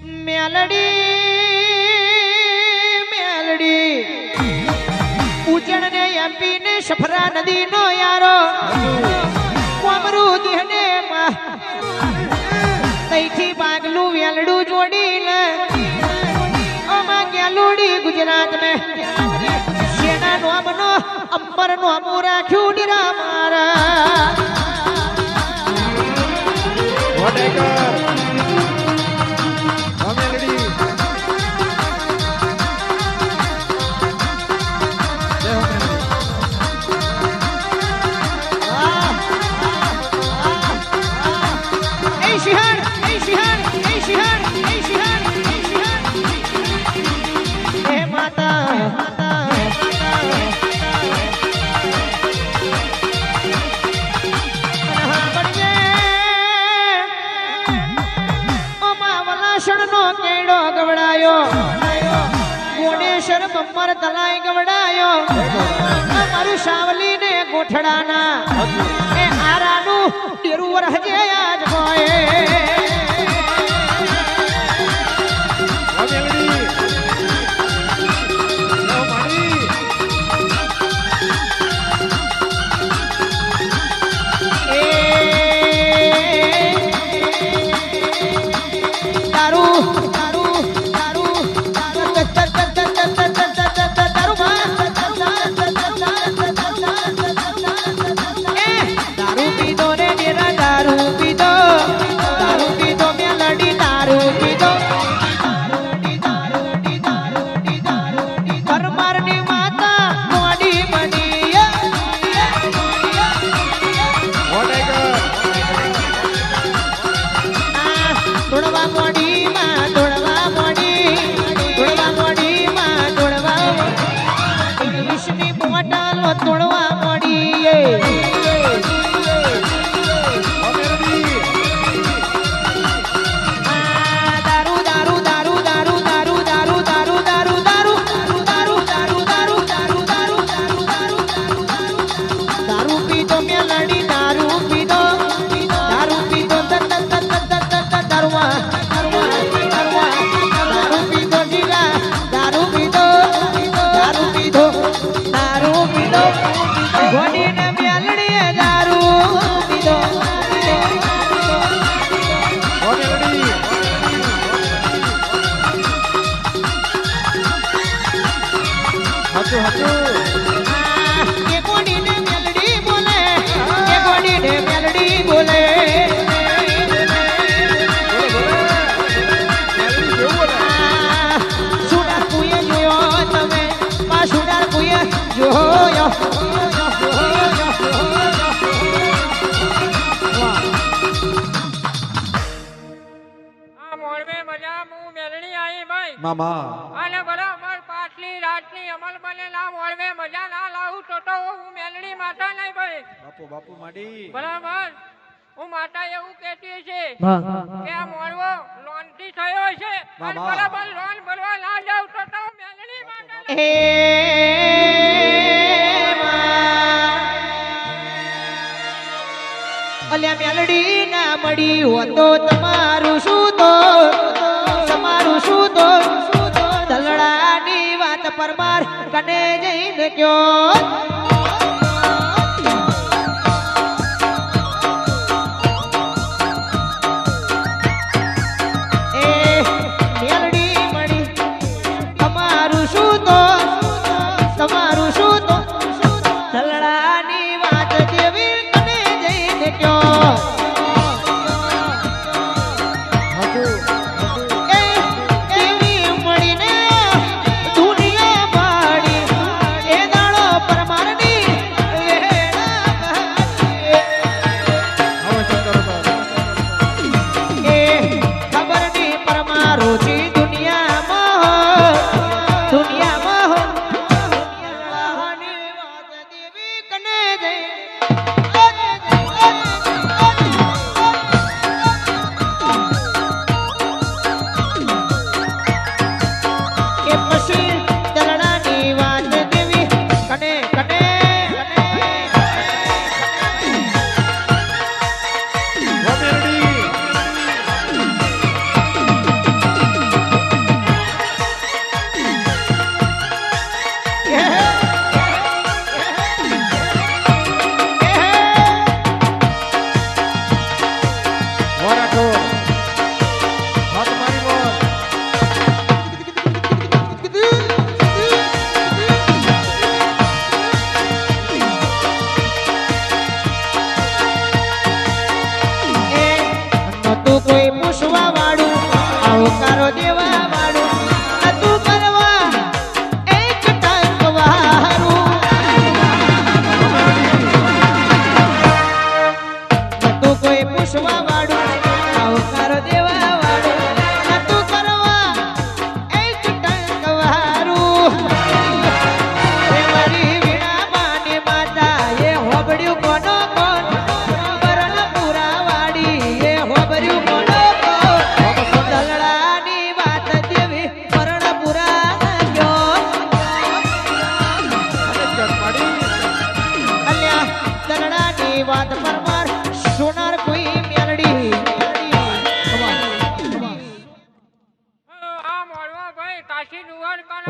મેલડી મેલડી. ઉજણ ને ને સફરા નદી નો યારો. કોમરું દેહને તૈથી પાગલું વેલડું જોડી લે ઓમાં ગેલુડી ગુજરાત મે સેના નોમનો અંબર નોમું રાખ્યું નિરા મારા વડેકર બમ્બર તલાય ગવડાયો. મારું સાવલી ને ગોઠડાના. એ આરાનું ડેરું વરહજે આજ અમલ બને ના મોરબે મજા ના લાવું તો તો હું મેલડી માતા નહીં ભાઈ. બાપુ બાપુ માડી બરાબર. હું માતા એવું કહેતી છે કે આ મોળવો લોનથી થયો છે. બરાબર લોન ભરવા ના જાવ તો તો મેલડી માતા અલ્યા મેલડી ના મળી હોતો તમારું શું તો? કને જઈને કયો tutoy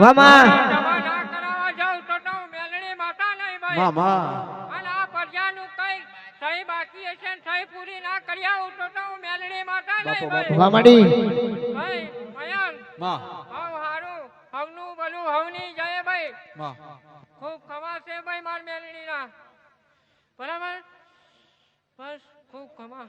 વામા. હું મેલડી મામા અને આ પ્રજાનું કઈ થઈ બાકી હશે પૂરી ના કરી આવું તો તો હું મેલડી માતા નહીં ભાઈ. વામડી. ભાઈ મયંકમાં. હવ હારું. હવનું ભલું હવની જય ભાઈ. માં. ખૂબ ખમાશે ભાઈ માર મેલડીના બરાબર? બસ ખૂબ ખમા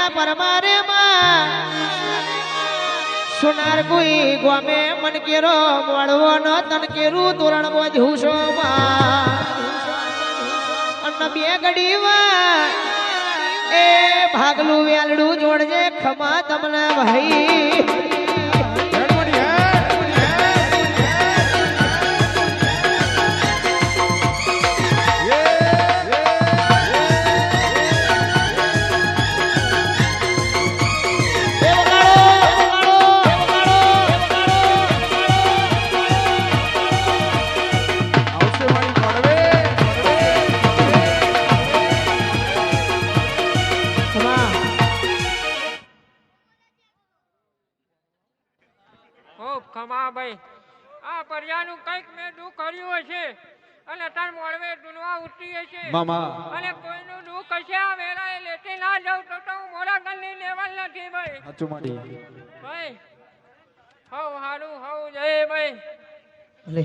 જારિયા પરમારે સુનાર કોઈ ગોમે મન કેરો મળવો ન તન કેરું તોરણ બોધું છો અન્ન અન બે ઘડી એ ભાગલું વેલડું જોડજે ખમા તમને ભાઈ દુઃખ કર્યું હશે અને તાર મોડવે દુનવા ઉઠી હશે. મામા. અને કોઈનું દુઃખ હશે આ વેળાએ લેતી ના જાઉં તો તો હું મોરા ગણની લેવલ નથી ભાઈ. સાચું માડી. ભાઈ હવ હારું હવ જય ભાઈ. લે.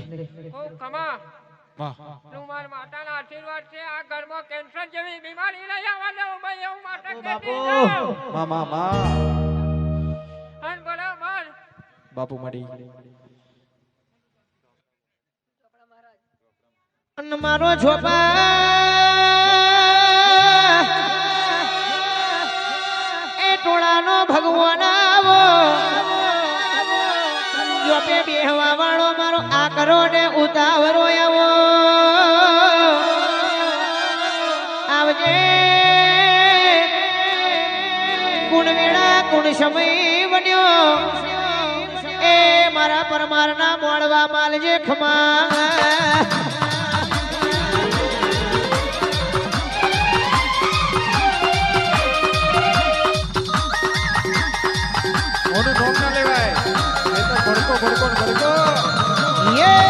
ખૂબ કમા માતાના આશીર્વાદ છે આ ઘરમાં કેન્સર જેવી બીમારી લઈ આવવા દઉં ભાઈ એવું માતા બાપુ. મામા માં અને બરાબર બાપુ માડી. મારો છોપા એ ટોળાનો ભગવાન આવો. જોપે બેહવા વાળો મારો આકરો ને ઉતાવરો આવો. આવજે. કુણ વેળા, કુણ સમય બન્યો એ મારા પરમારના મોડવા માલજે ખમા. ઓનું નોમ ના લેવાય. એ તો ભડકો ભડકો ભડકો. બાપુ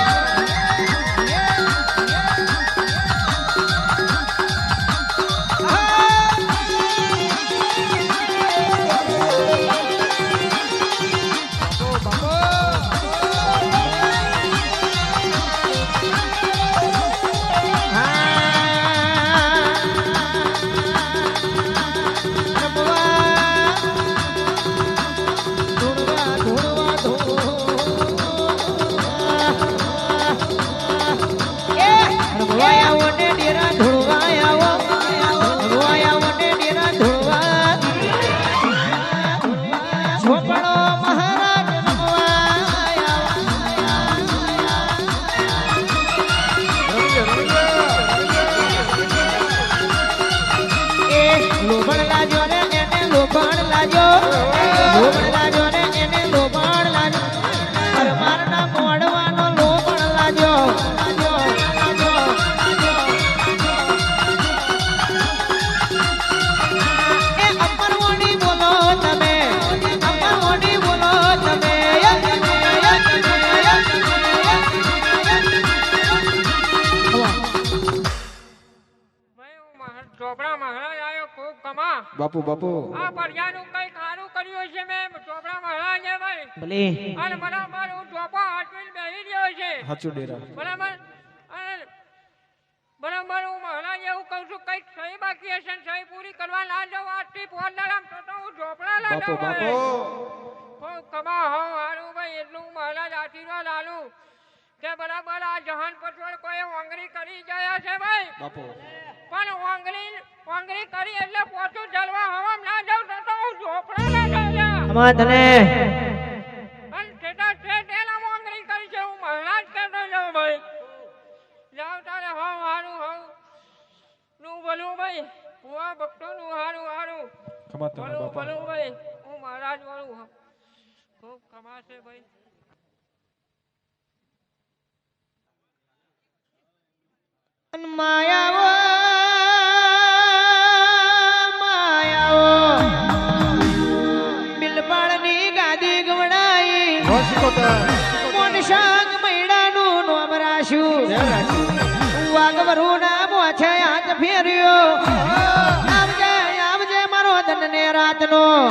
બાપુ બાપુ. આ પરજાનું કંઈક સારું કર્યું છે મેં ચોપડા મહારાજે ભાઈ. ભલે. અને બરાબર હું ચોપા હાથવીને બેહી રહ્યો છે. હાચું ડેરા. બરાબર? અને બરાબર હું મહારાજ એવું કહું છું કંઈક સહી બાકી હશે ને સહી પૂરી કરવા ના જાઉં. આજથી ફોન લડામ તો તો હું ઝોપડા ના બાપુ બાપુ. હું કમા હોઉં હારું ભાઈ એટલું હું મહારાજ આશીર્વાદ આલું કે બરાબર આ જહાન પછવાડ કોઈ ઓંગરી કરી ગયા છે ભાઈ. બાપુ. પણ ઓંગરી ઓંગરી કરી એટલે પોતું જલવા હવામ ના જાવ તો તો હું ઝોપડા ના જાવ અમાર તને પણ ઠેઠા છે એના મોંગરી કરી છે હું મહારાજ કરતો જાઉં ભાઈ. જાવ તારે હવ હારું હવ. નું બોલું ભાઈ. હુઆ ભક્તો નું હારું. હારું બોલું બોલું ભાઈ. હું મહારાજ બોલું ખૂબ કમાશે ભાઈ માયાવો માયાવો બિલબાળની ગાદી ગવડાઈ હો સિકોતર મોનશાંગ મૈડાનું નોમ રાખ્યું જય રાખી વાગવરું નામ છે હાથ ફેર્યો આવજે આવજે મારો ધનને રાતનો.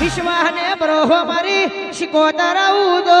વિશ્વાને બ્રોહો મારી શિકોતર ઉદો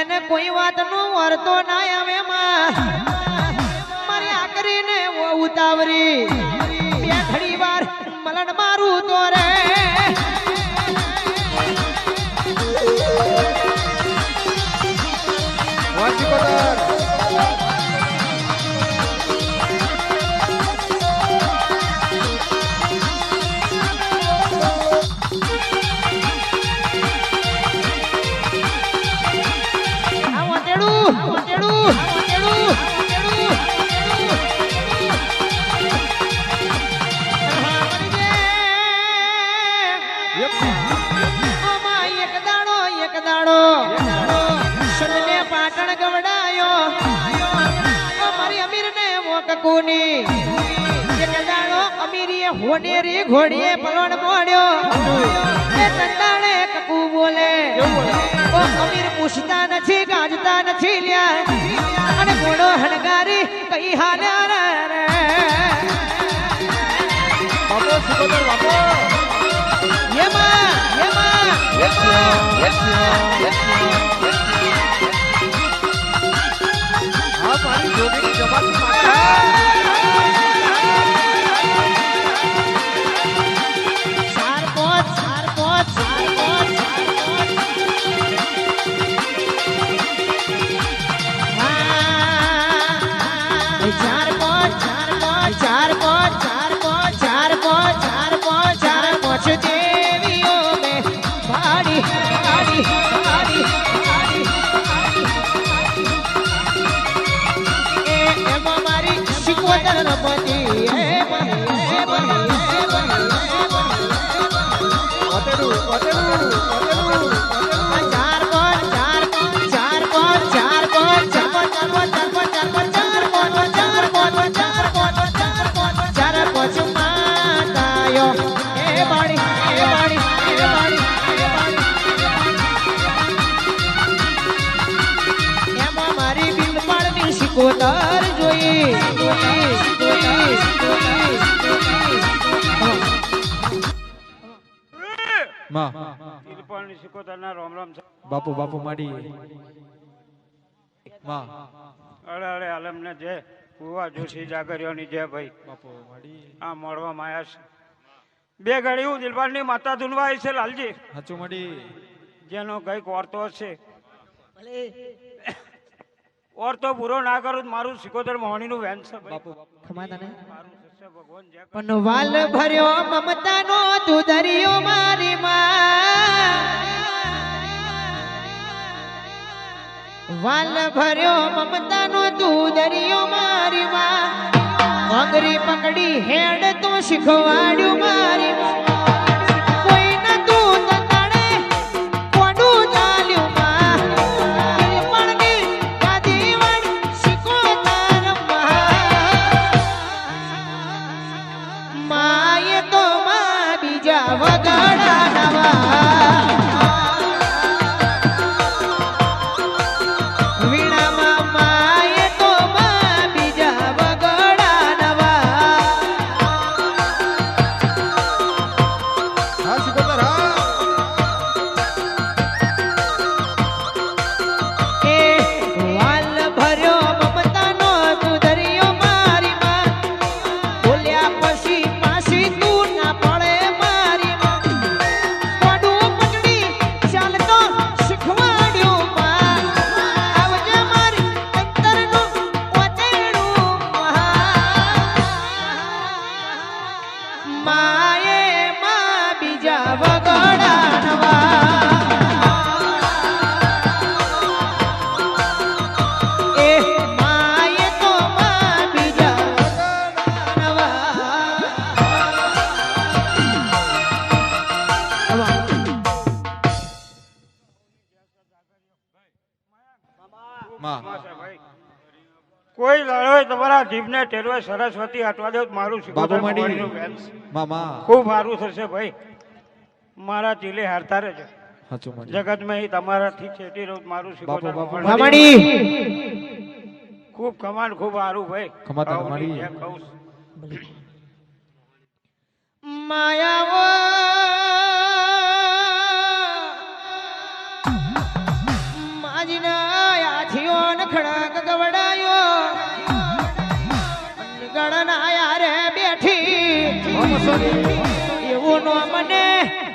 એને કોઈ વાત નો વર્તો ના આવે મારી આકરી ને ઉતાવરી બે ઘડી વાર મલણ મારું તો રે હો સિકોતર એક દાડો અમીરીએ હોનેરી ઘોડીએ પલોણ મોડ્યો. એ ટંડાળે કકુ બોલે. ઓ અમીર પૂછતા નથી ગાજતા નથી લ્યા. અને ઘોડો હણગારી કઈ હાલે રે બાપો સુખદર બાપો. યમા યમા યમા યમા મારી পানি জমির জমা ছাড় পথ માં. તિરપાલની સિકોતરના રોમ રોમ બાપુ બાપુ માડી માં. અરે અરે આલમને જે કુવા જોશી જાગરીઓની જે ભાઈ. બાપુ માડી આ મળવા માયા છે. બે ઘડી હું દિલબારની માતા ધૂનવા આવી છે લાલજી. હાચું મળી જેનો કંઈક ઓરતો છે. ઓરતો પૂરો ના કરું તો મારું સિકોતર મોહણીનું વેન છે બાપુ ખમા તને. મારું પણ વાલ ભર્યો મમતાનો તું દરિયો મારી માં. વાલ ભર્યો મમતાનો તું દરિયો મારી માં. પકડી હેડ તો શીખવાડ્યું મારી માં. કોઈ લડોય તમારા જીભને ટેરવે સરસ્વતી હટવા દો મારું બાપુ માંડી મામા. ખૂબ સારું થશે ભાઈ. મારા ચીલે હારતા રહેજો. જગતમાં તમારાથી છેટી રહું મારું શીખવાડી ખૂબ કમાડ ખૂબ સારું ભાઈ. કમાતા માયા એવો નો મને.